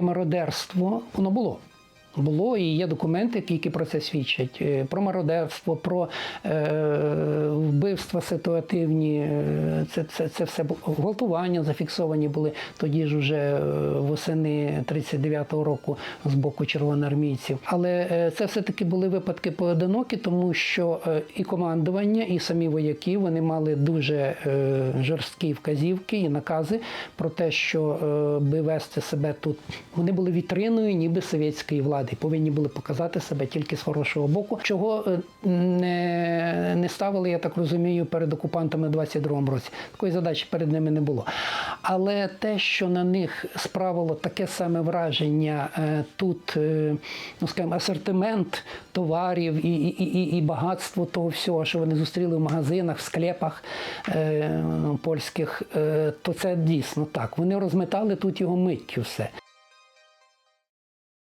Мародерство воно було. Було і є документи, які про це свідчать. Е, Про мародерство, про е, вбивства ситуативні, е, це, це, це все гвалтування зафіксовані були тоді ж уже е, восени 39-го року з боку червоноармійців. Але е, це все-таки були випадки поодинокі, тому що і командування, і самі вояки вони мали дуже жорсткі вказівки і накази про те, що би вести себе тут. Вони були вітриною, ніби совєтської влади, повинні були показати себе тільки з хорошого боку, чого не, не ставили, я так розумію, перед окупантами у 22-му році. Такої задачі перед ними не було. Але те, що на них справило таке саме враження, е, тут, е, ну скажімо, асортимент товарів і, і, і, і багатство того всього, що вони зустріли в магазинах, в склепах е, польських, то це дійсно так. Вони розметали тут його миттю все.